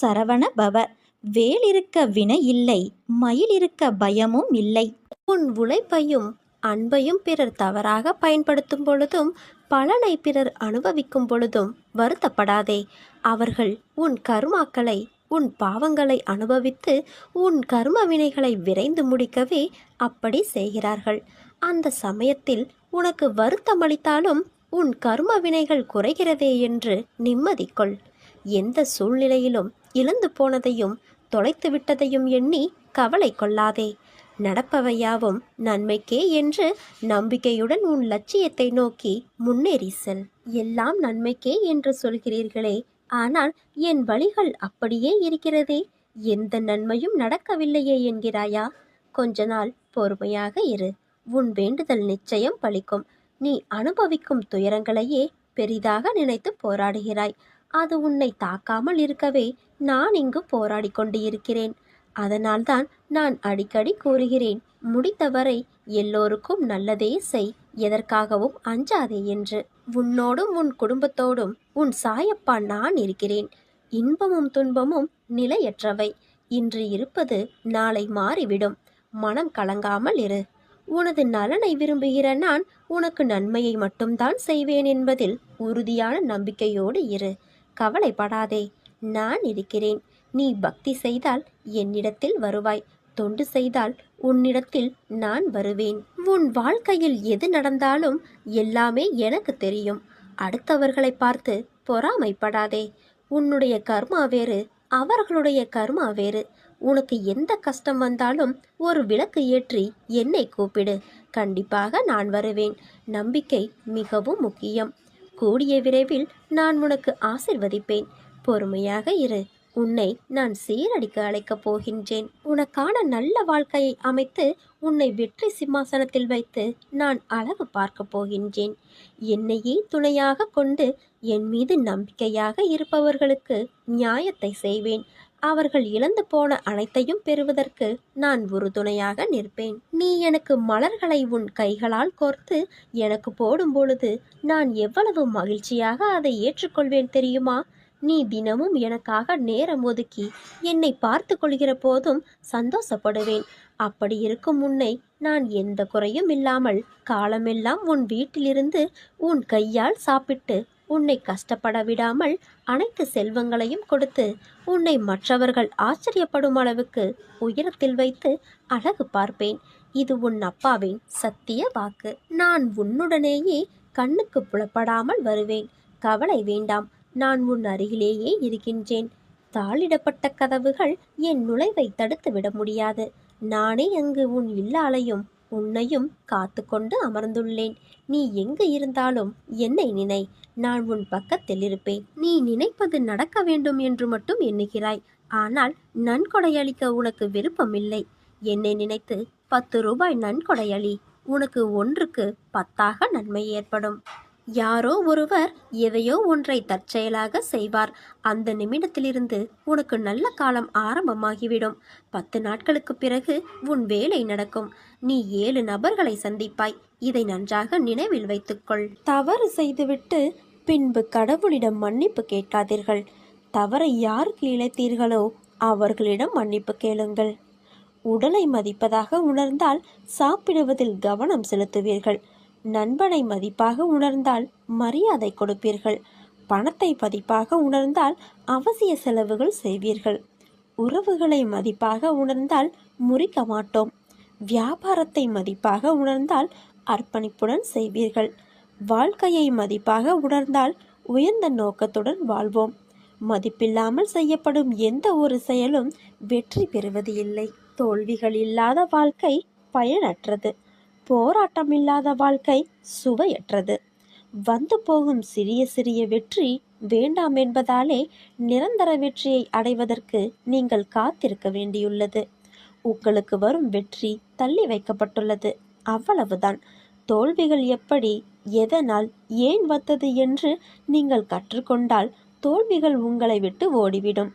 சரவண பவ. வேல் இருக்க வினை இல்லை மயில் இருக்க பயமும் இல்லை. உன் உழைப்பையும் அன்பையும் பிறர் தவறாக பயன்படுத்தும் பொழுதும் பலனை பிறர் அனுபவிக்கும் பொழுதும் வருத்தப்படாதே. அவர்கள் உன் கருமாக்களை உன் பாவங்களை அனுபவித்து உன் கர்ம வினைகளை விரைந்து முடிக்கவே அப்படி செய்கிறார்கள். அந்த சமயத்தில் உனக்கு வருத்தமளித்தாலும் உன் கர்ம வினைகள் குறைகிறதே என்று நிம்மதி கொள் எந்த சூழ்நிலையிலும் இழந்து போனதையும் தொலைத்து விட்டதையும் எண்ணி கவலை கொள்ளாதே. நடப்பவையாவும் நன்மைக்கே என்று நம்பிக்கையுடன் உன் லட்சியத்தை நோக்கி முன்னேறி செல். எல்லாம் நன்மைக்கே என்று சொல்கிறீர்களே ஆனால் என் வழிகள் அப்படியே இருக்கிறதே. எந்த நன்மையும் நடக்கவில்லையே என்கிறாயா? கொஞ்ச நாள் பொறுமையாக இரு. உன் வேண்டுதல் நிச்சயம் பலிக்கும் நீ அனுபவிக்கும் துயரங்களையே பெரிதாக நினைத்து போராடுகிறாய். அது உன்னை தாக்காமல் இருக்கவே நான் இங்கு போராடி கொண்டு இருக்கிறேன் அதனால்தான் நான் அடிக்கடி கூறுகிறேன் முடித்தவரை எல்லோருக்கும் நல்லதே செய் எதற்காகவும் அஞ்சாதே என்று. உன்னோடும் உன் குடும்பத்தோடும் உன் சாயப்பா நான் இருக்கிறேன். இன்பமும் துன்பமும் நிலையற்றவை. இன்று இருப்பது நாளை மாறிவிடும். மனம் கலங்காமல் இரு. உனது நலனை விரும்புகிற நான் உனக்கு நன்மையை மட்டும்தான் செய்வேன் என்பதில் உறுதியான நம்பிக்கையோடு இரு. கவலைப்படாதே. நான் இருக்கிறேன். நீ பக்தி செய்தால் என்னிடத்தில் வருவாய். தொண்டு செய்தால் உன்னிடத்தில் நான் வருவேன். உன் வாழ்க்கையில் எது நடந்தாலும் எல்லாமே எனக்கு தெரியும். அடுத்தவர்களை பார்த்து பொறாமைப்படாதே. உன்னுடைய கர்மா வேறு அவர்களுடைய கர்மா வேறு. உனக்கு எந்த கஷ்டம் வந்தாலும் ஒரு விளக்கு ஏற்றி என்னை கூப்பிடு. கண்டிப்பாக நான் வருவேன். நம்பிக்கை மிகவும் முக்கியம். கூடிய விரைவில் நான் உனக்கு ஆசிர்வதிப்பேன். பொறுமையாக இரு. உன்னை நான் சீரடிக்க அழைக்கப் போகின்றேன். உனக்கான நல்ல வாழ்க்கையை அமைத்து உன்னை வெற்றி சிம்மாசனத்தில் வைத்து நான் அழகு பார்க்கப் போகின்றேன். என்னையே துணையாக கொண்டு என் மீது நம்பிக்கையாக இருப்பவர்களுக்கு நியாயத்தை செய்வேன். அவர்கள் இழந்து போன அனைத்தையும் பெறுவதற்கு நான் உறுதுணையாக நிற்பேன். நீ எனக்கு மலர்களை உன் கைகளால் கோர்த்து எனக்கு போடும் பொழுது நான் எவ்வளவு மகிழ்ச்சியாக அதை ஏற்றுக்கொள்வேன் தெரியுமா? நீ தினமும் எனக்காக நேரம் ஒதுக்கி என்னை பார்த்து கொள்கிற போதும் சந்தோஷப்படுவேன். அப்படி இருக்கும் உன்னை நான் எந்த குறையும் இல்லாமல் காலமெல்லாம் உன் வீட்டிலிருந்து உன் கையால் சாப்பிட்டு உன்னை கஷ்டப்பட விடாமல் அனைத்து செல்வங்களையும் கொடுத்து உன்னை மற்றவர்கள் ஆச்சரியப்படும் அளவுக்கு உயரத்தில் வைத்து அழகு பார்ப்பேன். இது உன் அப்பாவின் சத்திய வாக்கு. நான் உன்னுடனேயே கண்ணுக்கு புலப்படாமல் வருவேன். கவலை வேண்டாம். நான் உன் அருகிலேயே இருக்கின்றேன். தாளிடப்பட்ட கதவுகள் என் நுழைவை தடுத்து விட முடியாது. நானே அங்கு உன் இல்லாலையும் உன்னையும் காத்து கொண்டு அமர்ந்துள்ளேன். நீ எங்கு இருந்தாலும் என்னை நினை. நான் உன் பக்கத்தில் இருப்பேன். நீ நினைப்பது நடக்க வேண்டும் என்று மட்டும் எண்ணுகிறாய். ஆனால் நன்கொடையளிக்க உனக்கு விருப்பமில்லை. என்னை நினைத்து பத்து ரூபாய் நன்கொடையளி உனக்கு ஒன்றுக்கு பத்தாக நன்மை ஏற்படும். யாரோ ஒருவர் எதையோ ஒன்றை தற்செயலாக செய்வார். அந்த நிமிடத்திலிருந்து உனக்கு நல்ல காலம் ஆரம்பமாகிவிடும். பத்து நாட்களுக்கு பிறகு உன் வேலை நடக்கும். நீ ஏழு நபர்களை சந்திப்பாய். இதை நன்றாக நினைவில் வைத்துக்கொள். தவறு செய்துவிட்டு பின்பு கடவுளிடம் மன்னிப்பு கேட்காதீர்கள். தவறை யாருக்கு இழைத்தீர்களோ அவர்களிடம் மன்னிப்பு கேளுங்கள். உடலை மதிப்பதாக உணர்ந்தால் சாப்பிடுவதில் கவனம் செலுத்துவீர்கள். நண்பனை மதிப்பாக உணர்ந்தால் மரியாதை கொடுப்பீர்கள். பணத்தை மதிப்பாக உணர்ந்தால் அவசிய செலவுகள் செய்வீர்கள். உறவுகளை மதிப்பாக உணர்ந்தால் முறிக்க மாட்டோம். வியாபாரத்தை மதிப்பாக உணர்ந்தால் அர்ப்பணிப்புடன் செய்வீர்கள். வாழ்க்கையை மதிப்பாக உணர்ந்தால் உயர்ந்த நோக்கத்துடன் வாழ்வோம். மதிப்பில்லாமல் செய்யப்படும் எந்த ஒரு செயலும் வெற்றி பெறுவது இல்லை தோல்விகள் இல்லாத வாழ்க்கை பயனற்றது. போராட்டம் இல்லாத வாழ்க்கை சுவையற்றது. வந்து போகும் சிறிய சிறிய வெற்றி வேண்டாம் என்பதாலே நிரந்தர வெற்றியை அடைவதற்கு நீங்கள் காத்திருக்க வேண்டியுள்ளது. உங்களுக்கு வரும் வெற்றி தள்ளி வைக்கப்பட்டுள்ளது. அவ்வளவுதான். தோல்விகள் எப்படி எதனால் ஏன் வந்தது என்று நீங்கள் கற்றுக்கொண்டால் தோல்விகள் உங்களை விட்டு ஓடிவிடும்.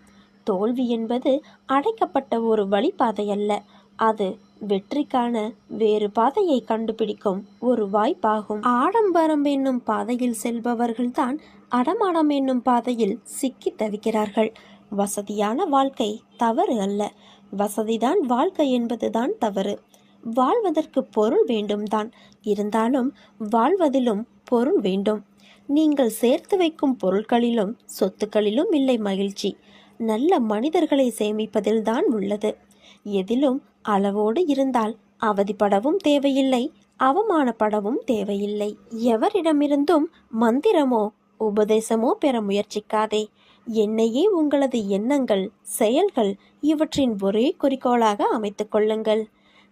தோல்வி என்பது அடைக்கப்பட்ட ஒரு வழிபாதை அல்ல அது வெற்றிக்கான வேறு பாதையை கண்டுபிடிக்கும் ஒரு வாய்ப்பாகும். ஆடம்பரம் என்னும் பாதையில் செல்பவர்கள்தான் அடமாடம் என்னும் பாதையில் சிக்கி தவிக்கிறார்கள். வசதியான வாழ்க்கை தவறு அல்ல. வசதிதான் வாழ்க்கை என்பதுதான் தவறு. வாழ்வதற்கு பொருள் வேண்டும்தான். இருந்தாலும் வாழ்வதிலும் பொருள் வேண்டும். நீங்கள் சேர்த்து வைக்கும் பொருட்களிலும் சொத்துக்களிலும் இல்லை மகிழ்ச்சி. நல்ல மனிதர்களை சேமிப்பதில்தான் உள்ளது. எதிலும் அளவோடு இருந்தால் அவதிப்படவும் தேவையில்லை அவமானப்படவும் தேவையில்லை. எவரிடமிருந்தும் மந்திரமோ உபதேசமோ பெற முயற்சிக்காதே. என்னையே உங்களது எண்ணங்கள் செயல்கள் இவற்றின் ஒரே குறிக்கோளாக அமைத்துக் கொள்ளுங்கள்.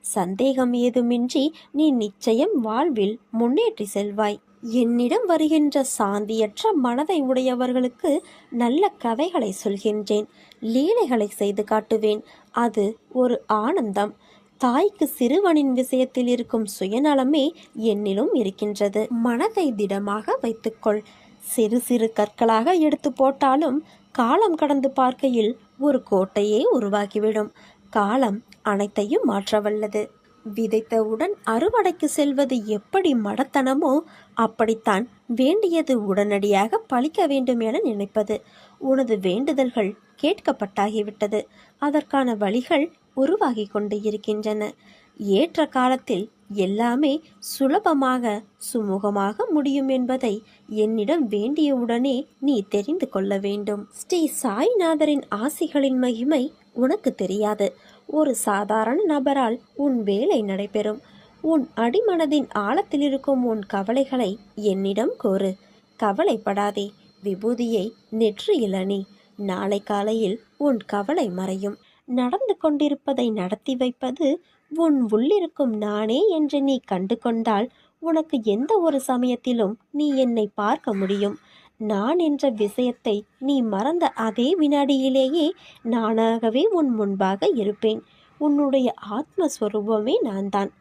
சந்தேகம் ஏதுமின்றி நீ நிச்சயம் வாழ்வில் முன்னேற்றி செல்வாய். என்னிடம் வருகின்ற சாந்தியற்ற மனதை உடையவர்களுக்கு நல்ல கதைகளை சொல்கின்றேன் லீலைகளை செய்து காட்டுவேன். அது ஒரு ஆனந்தம். தாய்க்கு சிறுவனின் விஷயத்தில் இருக்கும் சுயநலமே என்னிலும் இருக்கின்றது. மனதை திடமாக வைத்துக்கொள். சிறு சிறு கற்களாக எடுத்து போட்டாலும் காலம் கடந்து பார்க்கையில் ஒரு கோட்டையே உருவாகிவிடும். காலம் அனைத்தையும் மாற்றவல்லது. விதைத்தவுடன் அறுவடைக்கு செல்வது எப்படி மடத்தனமோ அப்படித்தான் வேண்டியது உடனடியாக பழிக்க வேண்டும் என நினைப்பது. உனது வேண்டுதல்கள் கேட்கப்பட்டாகிவிட்டது. அதற்கான வழிகள் உருவாகி கொண்டு இருக்கின்றன. ஏற்ற காலத்தில் எல்லாமே சுலபமாக சுமூகமாக முடியும் என்பதை என்னிடம் வேண்டியவுடனே நீ தெரிந்து கொள்ள வேண்டும். ஸ்ரீ சாய்நாதரின் ஆசிகளின் மகிமை உனக்கு தெரியாது. ஒரு சாதாரண நபரால் உன் வேலை நடைபெறும். உன் அடிமனதின் ஆழத்தில் இருக்கும் உன் கவலைகளை என்னிடம் கூறு. கவலைப்படாதே விபூதியை நெற்றியில் அணி. நாளை காலையில் உன் கவலை மறையும். நடந்து கொண்டிருப்பதை நடத்தி வைப்பது உன் உள்ளிருக்கும் நானே என்று நீ கண்டு கொண்டால் உனக்கு எந்த ஒரு சமயத்திலும் நீ என்னை பார்க்க முடியும். நான் என்ற விஷயத்தை நீ மறந்த அதே வினாடியிலேயே நானாகவே உன் முன்பாக இருப்பேன். உன்னுடைய ஆத்மஸ்வரூபமே நான் தான்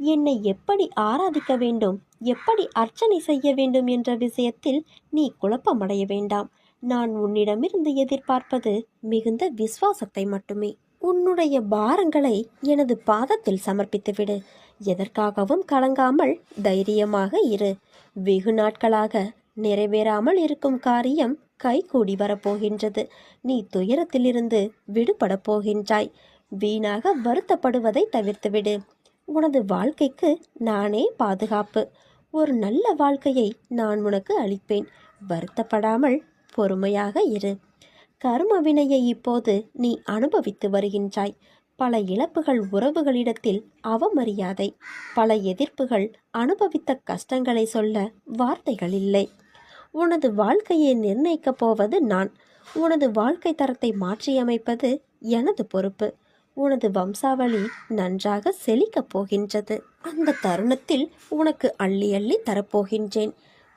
என்னை எப்படி ஆராதிக்க வேண்டும்? எப்படி அர்ச்சனை செய்ய வேண்டும் என்ற விஷயத்தில் நீ குழப்பமடைய வேண்டாம். நான் உன்னிடமிருந்து எதிர்பார்ப்பது மிகுந்த விசுவாசத்தை மட்டுமே. உன்னுடைய பாரங்களை எனது பாதத்தில் சமர்ப்பித்துவிடு. எதற்காகவும் கலங்காமல் தைரியமாக இரு. வெகு நாட்களாக நிறைவேறாமல் இருக்கும் காரியம் கைகூடி வரப்போகின்றது. நீ துயரத்திலிருந்து விடுபடப் போகின்றாய். வீணாக வருத்தப்படுவதை தவிர்த்துவிடு. உனது வாழ்க்கைக்கு நானே பாதுகாப்பு. ஒரு நல்ல வாழ்க்கையை நான் உனக்கு அளிப்பேன். வருத்தப்படாமல் பொறுமையாக இரு. கர்ம வினையை இப்போது நீ அனுபவித்து வருகின்றாய். பல இழப்புகள் உறவுகளிடத்தில் அவமரியாதை பல எதிர்ப்புகள் அனுபவித்த கஷ்டங்களை சொல்ல வார்த்தைகள் இல்லை. உனது வாழ்க்கையை நிர்ணயிக்கப் போவது நான். உனது வாழ்க்கை தரத்தை மாற்றியமைப்பது எனது பொறுப்பு. உனது வம்சாவளி நன்றாக செழிக்கப் போகின்றது. அந்த தருணத்தில் உனக்கு அள்ளி அள்ளி தரப்போகின்றேன்.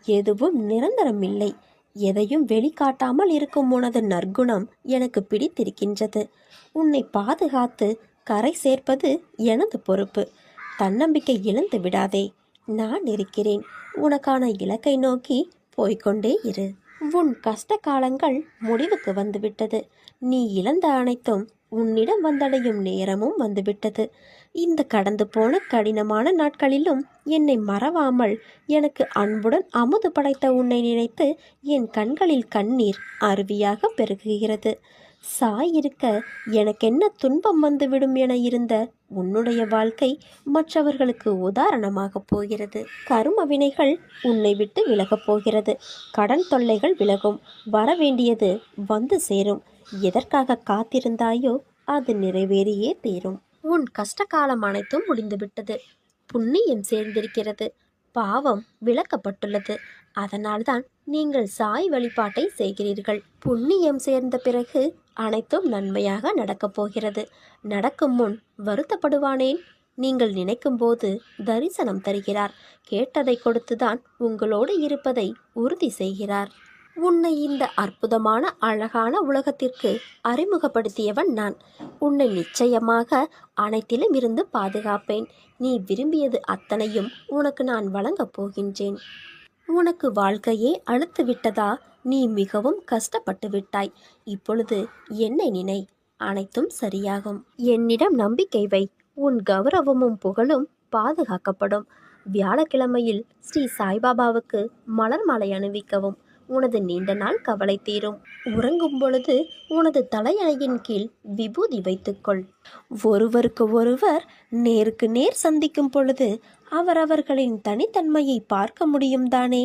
எதுவும் நிரந்தரமில்லை. எதையும் வெளிக்காட்டாமல் இருக்கும் உனது நற்குணம் எனக்கு பிடித்திருக்கின்றது. உன்னை பாதுகாத்து கரை சேர்ப்பது எனது பொறுப்பு. தன்னம்பிக்கை இழந்து விடாதே. நான் இருக்கிறேன். உனக்கான இலக்கை நோக்கி போய்கொண்டே இரு. உன் கஷ்ட காலங்கள் முடிவுக்கு வந்துவிட்டது. நீ இழந்த அனைத்தும் உன்னிடம் வந்தடையும் நேரமும் வந்துவிட்டது. இந்த கடந்து போன கடினமான நாட்களிலும் என்னை மறவாமல் எனக்கு அன்புடன் அமுது படைத்த உன்னை நினைத்து என் கண்களில் கண்ணீர் அருவியாக பெருகுகிறது. சாய் இருக்க எனக்கென்ன துன்பம் வந்துவிடும் என இருந்த உன்னுடைய வாழ்க்கை மற்றவர்களுக்கு உதாரணமாக போகிறது. கரும வினைகள் உன்னை விட்டு விலகப் போகிறது. கடன் தொல்லைகள் விலகும். வரவேண்டியது வந்து சேரும். எதற்காக காத்திருந்தாயோ அது நிறைவேறியே தீரும். உன் கஷ்ட காலம் அனைத்தும் முடிந்துவிட்டது. புண்ணியம் சேர்ந்திருக்கிறது. பாவம் விளக்கப்பட்டுள்ளது. அதனால்தான் நீங்கள் சாய் வழிபாட்டை செய்கிறீர்கள். புண்ணியம் சேர்ந்த பிறகு அனைத்தும் நன்மையாக நடக்கப் போகிறது. நடக்கும் முன் வருத்தப்படுவானேன்? நீங்கள் நினைக்கும்போது தரிசனம் தருகிறார். கேட்டதை கொடுத்துதான் உங்களோடு இருப்பதை உறுதி செய்கிறார். உன்னை இந்த அற்புதமான அழகான உலகத்திற்கு அறிமுகப்படுத்தியவன் நான். உன்னை நிச்சயமாக அனைத்திலும் இருந்து பாதுகாப்பேன். நீ விரும்பியது அத்தனையும் உனக்கு நான் வழங்கப் போகின்றேன். உனக்கு வாழ்க்கையே அழுத்து விட்டதா நீ மிகவும் கஷ்டப்பட்டு விட்டாய். இப்பொழுது என்னை நினை. அனைத்தும் சரியாகும். என்னிடம் நம்பிக்கை வை. உன் கௌரவமும் புகழும் பாதுகாக்கப்படும். வியாழக்கிழமையில் ஸ்ரீ சாய்பாபாவுக்கு மலர் மாலை அணிவிக்கவும். உனது நீண்ட நாள் கவலை தீரும். உறங்கும் பொழுது உனது தலையணையின் கீழ் விபூதி வைத்துக்கொள். ஒருவருக்கு ஒருவர் நேருக்கு நேர் சந்திக்கும் பொழுது அவரவர்களின் தனித்தன்மையை பார்க்க முடியும் தானே?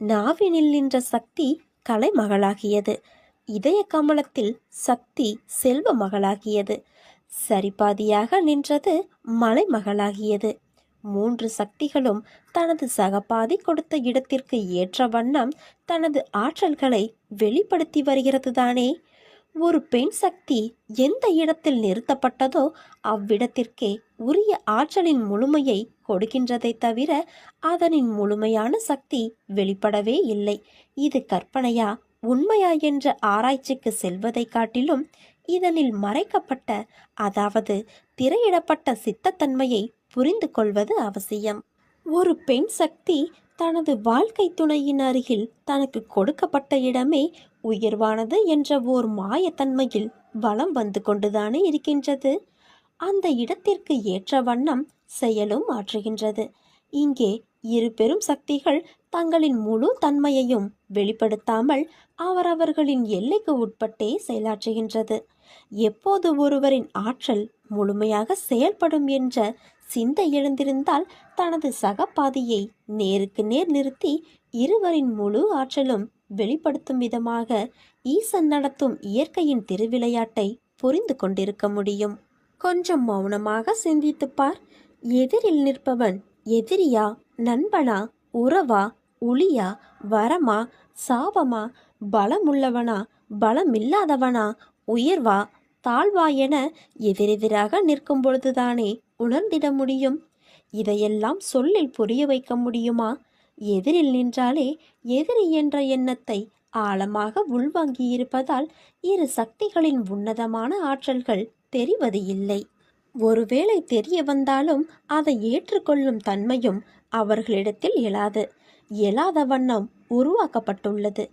நாவினில் நின்ற சக்தி கலைமகளாகியது. இதய கமலத்தில் சக்தி செல்வ மகளாகியது. சரிபாதியாக நின்றது மலைமகளாகியது. மூன்று சக்திகளும் தனது சகபாதி கொடுத்த இடத்திற்கு ஏற்ற வண்ணம் தனது ஆற்றல்களை வெளிப்படுத்தி வருகிறது தானே ஒரு பெண் சக்தி எந்த இடத்தில் நிறுத்தப்பட்டதோ அவ்விடத்திற்கே உரிய ஆற்றலின் முழுமையை கொடுக்கின்றதை தவிர அதனின் முழுமையான சக்தி வெளிப்படவே இல்லை. இது கற்பனையா உண்மையா என்ற ஆராய்ச்சிக்கு செல்வதை காட்டிலும் இதனில் மறைக்கப்பட்ட அதாவது திரையிடப்பட்ட சித்தத்தன்மையை புரிந்து கொள்வது அவசியம். ஒரு பெண் சக்தி தனது வாழ்க்கை துணையின் அருகில் தனக்கு கொடுக்கப்பட்ட இடமே உயர்வானது என்ற ஓர் மாயத்தன்மையில் வலம் வந்து கொண்டுதானே இருக்கின்றது. அந்த இடத்திற்கு ஏற்ற வண்ணம் செயலும் மாற்றுகின்றது. இங்கே இரு பெரும் சக்திகள் தங்களின் முழு தன்மையையும் வெளிப்படுத்தாமல் அவரவர்களின் எல்லைக்கு உட்பட்டே செயலாற்றுகின்றது. எப்போது ஒருவரின் ஆற்றல் முழுமையாக செயல்படும் என்ற சிந்தை எழுந்திருந்தால் தனது சகபாதியை நேருக்கு நேர் நிறுத்தி இருவரின் முழு ஆற்றலும் வெளிப்படுத்தும் விதமாக ஈசன் நடத்தும் இயற்கையின் திருவிளையாட்டை புரிந்து கொண்டிருக்க முடியும். கொஞ்சம் மௌனமாக சிந்தித்துப் பார். எதிரில் நிற்பவன் எதிரியா நண்பனா உறவா உளியா வரமா சாபமா பலமுள்ளவனா பலமில்லாதவனா உயர்வா தாழ்வா என எதிரெதிராக நிற்கும் பொழுதுதானே உணர்ந்திட முடியும்? இதையெல்லாம் சொல்லில் புரிய வைக்க முடியுமா? எதிரில் நின்றாலே எதிரி என்ற எண்ணத்தை ஆழமாக உள்வாங்கியிருப்பதால் இரு சக்திகளின் உன்னதமான ஆற்றல்கள் தெரிவது இல்லை. ஒருவேளை தெரிய வந்தாலும் அதை ஏற்றுக்கொள்ளும் தன்மையும் அவர்களிடத்தில் எழாது. எழாத வண்ணம் உருவாக்கப்பட்டுள்ளது.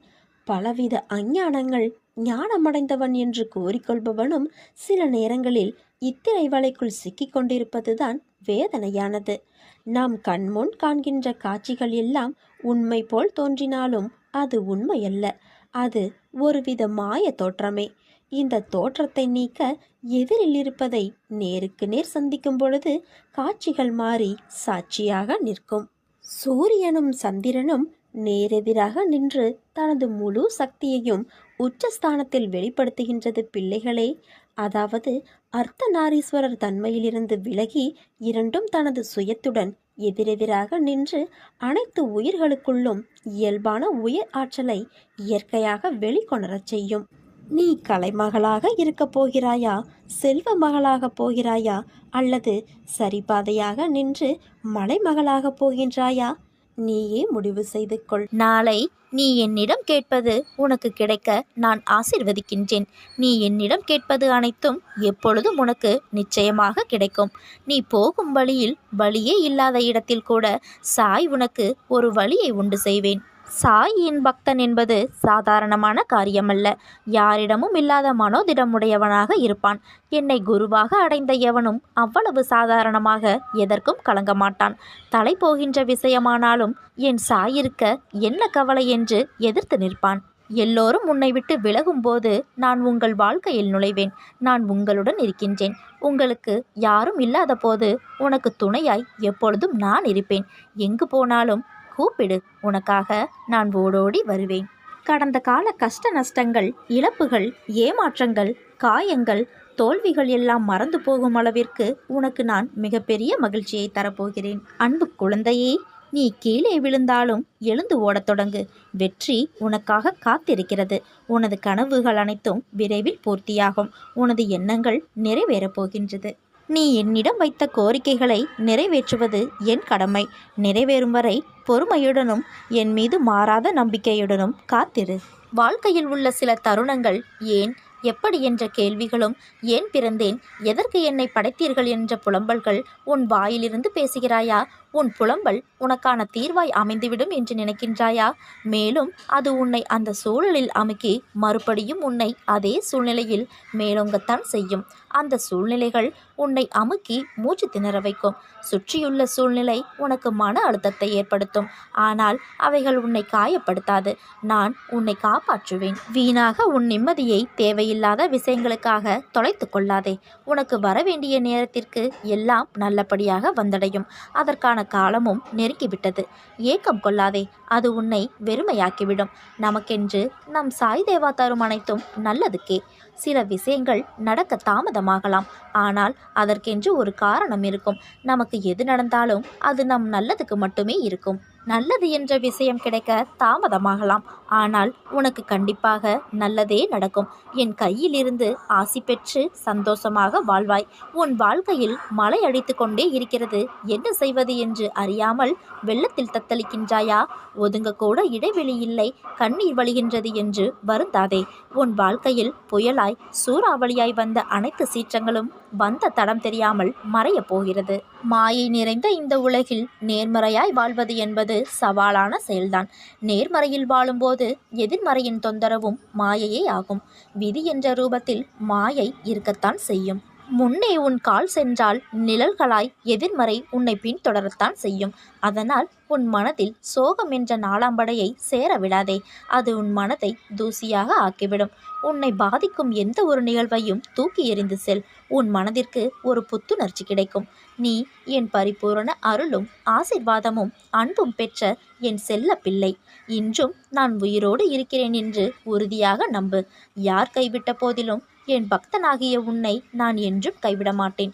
பலவித அஞ்ஞானங்கள் ஞானமடைந்தவன் என்று கூறிக்கொள்பவனும் சில நேரங்களில் இத்திரை வலைக்குள் சிக்கிக் கொண்டிருப்பதுதான் வேதனையானது. நாம் கண்முன் காண்கின்ற காட்சிகள் எல்லாம் உண்மை போல் தோன்றினாலும் அது உண்மையல்ல. அது ஒருவித மாய தோற்றமே. இந்த தோற்றத்தை நீக்க எதிரில் இருப்பதை நேருக்கு நேர் சந்திக்கும் பொழுது காட்சிகள் மாறி சாட்சியாக நிற்கும். சூரியனும் சந்திரனும் நேரெதிராக நின்று தனது முழு சக்தியையும் உச்சஸ்தானத்தில் வெளிப்படுத்துகின்றது. பிள்ளைகளே அதாவது அர்த்தநாரீஸ்வரர் தன்மையிலிருந்து விலகி இரண்டும் தனது சுயத்துடன் எதிரெதிராக நின்று அனைத்து உயிர்களுக்குள்ளும் இயல்பான உயிர் ஆற்றலை இயற்கையாக வெளிக்கொணரச் செய்யும். நீ கலைமகளாக இருக்கப் போகிறாயா? செல்வ மகளாகப் போகிறாயா? அல்லது சரிபாதையாக நின்று மலைமகளாகப் போகின்றாயா? நீயே முடிவு செய்து கொள் நாளை நீ என்னிடம் கேட்பது உனக்கு கிடைக்க நான் ஆசிர்வதிக்கின்றேன். நீ என்னிடம் கேட்பது அனைத்தும் எப்பொழுதும் உனக்கு நிச்சயமாக கிடைக்கும். நீ போகும் வழியில் வழியே இல்லாத இடத்தில் கூட சாய் உனக்கு ஒரு வழியை உண்டு செய்வேன். சாயின் பக்தன் என்பது சாதாரணமான காரியமல்ல. யாரிடமும் இல்லாத மனோதிடமுடையவனாக இருப்பான். என்னை குருவாக அடைந்த எவனும் அவ்வளவு சாதாரணமாக எதற்கும் கலங்க மாட்டான். தலை போகின்ற விஷயமானாலும் என் சாயிருக்க என்ன கவலை என்று எதிர்த்து நிற்பான். எல்லோரும் உன்னை விட்டு விலகும்போது நான் உங்கள் வாழ்க்கையில் நுழைவேன். நான் உங்களுடன் இருக்கின்றேன். உங்களுக்கு யாரும் இல்லாத போது உனக்கு துணையாய் எப்பொழுதும் நான் இருப்பேன். எங்கு போனாலும் கூப்பிடு உனக்காக நான் ஓடோடி வருவேன். கடந்த கால கஷ்ட நஷ்டங்கள் இழப்புகள் ஏமாற்றங்கள் காயங்கள் தோல்விகள் எல்லாம் மறந்து போகும் அளவிற்கு உனக்கு நான் மிகப்பெரிய மகிழ்ச்சியை தரப்போகிறேன். அன்பு குழந்தையே நீ கீழே விழுந்தாலும் எழுந்து ஓடத் தொடங்கு. வெற்றி உனக்காக காத்திருக்கிறது. உனது கனவுகள் அனைத்தும் விரைவில் பூர்த்தியாகும். உனது எண்ணங்கள் நிறைவேறப் போகின்றது. நீ என்னிடம் வைத்த கோரிக்கைகளை நிறைவேற்றுவது என் கடமை. நிறைவேறும் வரை பொறுமையுடனும் என் மீது மாறாத நம்பிக்கையுடனும் காத்திரு. வாழ்க்கையில் உள்ள சில தருணங்கள் ஏன் எப்படி என்ற கேள்விகளும் ஏன் பிறந்தேன் எதற்கு என்னை படைத்தீர்கள் என்ற புலம்பல்கள் உன் வாயிலிருந்து பேசுகிறாயா? உன் புலம்பல் உனக்கான தீர்வாய் அமைந்துவிடும் என்று நினைக்கின்றாயா? மேலும் அது உன்னை அந்த சூழலில் அமுக்கி மறுபடியும் உன்னை அதே சூழ்நிலையில் மேலோங்கத்தான் செய்யும். அந்த சூழ்நிலைகள் உன்னை அமுக்கி மூச்சு திணற வைக்கும். சுற்றியுள்ள சூழ்நிலை உனக்கு மன அழுத்தத்தை ஏற்படுத்தும். ஆனால் அவைகள் உன்னை காயப்படுத்தாது. நான் உன்னை காப்பாற்றுவேன். வீணாக உன் நிம்மதியை தேவையில்லாத விஷயங்களுக்காக தொலைத்து கொள்ளாதே. உனக்கு வரவேண்டிய நேரத்திற்கு எல்லாம் நல்லபடியாக வந்தடையும். அதற்கான காலமும் நெருங்கிவிட்டது ஏக்கம் கொள்ளாதே அது உன்னை வெறுமையாக்கிவிடும். நமக்கென்று நம் சாய் தேவா தரும் அனைத்தும் நல்லதுக்கே. சில விஷயங்கள் நடக்க தாமதமாகலாம். ஆனால் அதற்கென்று ஒரு காரணம் இருக்கும். நமக்கு எது நடந்தாலும் அது நம் நல்லதுக்கு மட்டுமே இருக்கும். நல்லது என்ற விஷயம் கிடைக்க தாமதமாகலாம். ஆனால் உனக்கு கண்டிப்பாக நல்லதே நடக்கும். என் கையிலிருந்து ஆசி பெற்று சந்தோஷமாக வாழ்வாய். உன் வாழ்க்கையில் மழை அடித்து கொண்டே இருக்கிறது என்ன செய்வது என்று அறியாமல் வெள்ளத்தில் தத்தளிக்கின்றாயா? ஒதுங்க கூட இடைவெளி இல்லை. கண்ணீர் வழிகின்றது என்று வருந்தாதே. உன் வாழ்க்கையில் புயலாய் சூறாவளியாய் வந்த அனைத்து சீற்றங்களும் வந்த தடம் தெரியாமல் மறையப் போகிறது. மாயை நிறைந்த இந்த உலகில் நேர்மறையாய் வாழ்வது என்பது சவாலான செயல்தான். நேர்மறையில் வாழும்போது எதிர்மறையின் தொந்தரவும் மாயையே ஆகும். விதி என்ற ரூபத்தில் மாயை இருக்கத்தான் செய்யும். முன்னே உன் கால் சென்றால் நிழல்களாய் எதிர்மறை உன்னை பின்தொடரத்தான் செய்யும். அதனால் உன் மனதில் சோகம் என்ற நாளாம்படையை சேர விடாதே. அது உன் மனதை தூசியாக ஆக்கிவிடும். உன்னை பாதிக்கும் எந்த ஒரு நிகழ்வையும் தூக்கி எறிந்து செல். உன் மனதிற்கு ஒரு புத்துணர்ச்சி கிடைக்கும். நீ என் பரிபூரண அருளும் ஆசிர்வாதமும் அன்பும் பெற்ற என் செல்ல பிள்ளை. இன்றும் நான் உயிரோடு இருக்கிறேன் என்று உறுதியாக நம்பு. யார் கைவிட்ட போதிலும் என் பக்தனாகிய உன்னை நான் என்றும் கைவிட மாட்டேன்